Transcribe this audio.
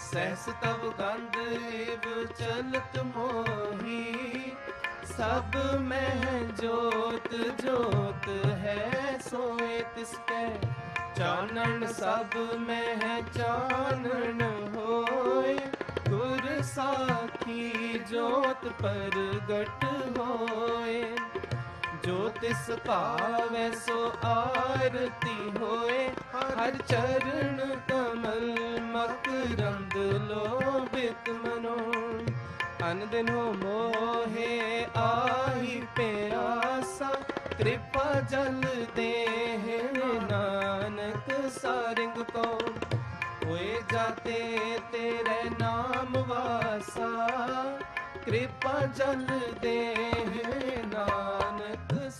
ਸਹਿਸ ਤਵ ਗੰਧ ਏਵ ਚਲਤ ਮੋਹੀ। ਸਭ ਮਹਿ ਜੋਤ ਜੋਤ ਹੈ, ਸੋਏ ਤਿਸ ਕੈ ਚਾਨਣ। ਸਭ ਮਹਿ ਚਾਨਣ ਹੋਏ, ਗੁਰ ਸਾਖੀ ਜੋਤ ਪ੍ਰਗਟ ਹੋਏ। ਜੋ ਤਿਸ ਭਾਵੈ ਸੋ ਆਰਤੀ ਹੋਏ, ਹਰ ਚਰਨ ਕਮਲ ਮਕਰੰਦ ਲੋਭਿਤ ਮਨੋ ਅਨ ਹੋ ਮੋਹੇ ਆਹੀ ਪਿਆਸਾ, ਕਿਰਪਾ ਜਲ ਦੇਹ ਨਾਨਕ ਸਾਰਿੰਗ ਕੋ। ਹੋਏ ਜਾਤੇ ਤੇਰੇ ਨਾਮ ਵਾਸਾ, ਕਿਰਪਾ ਜਲ ਦੇਹ ਨਾਨਕ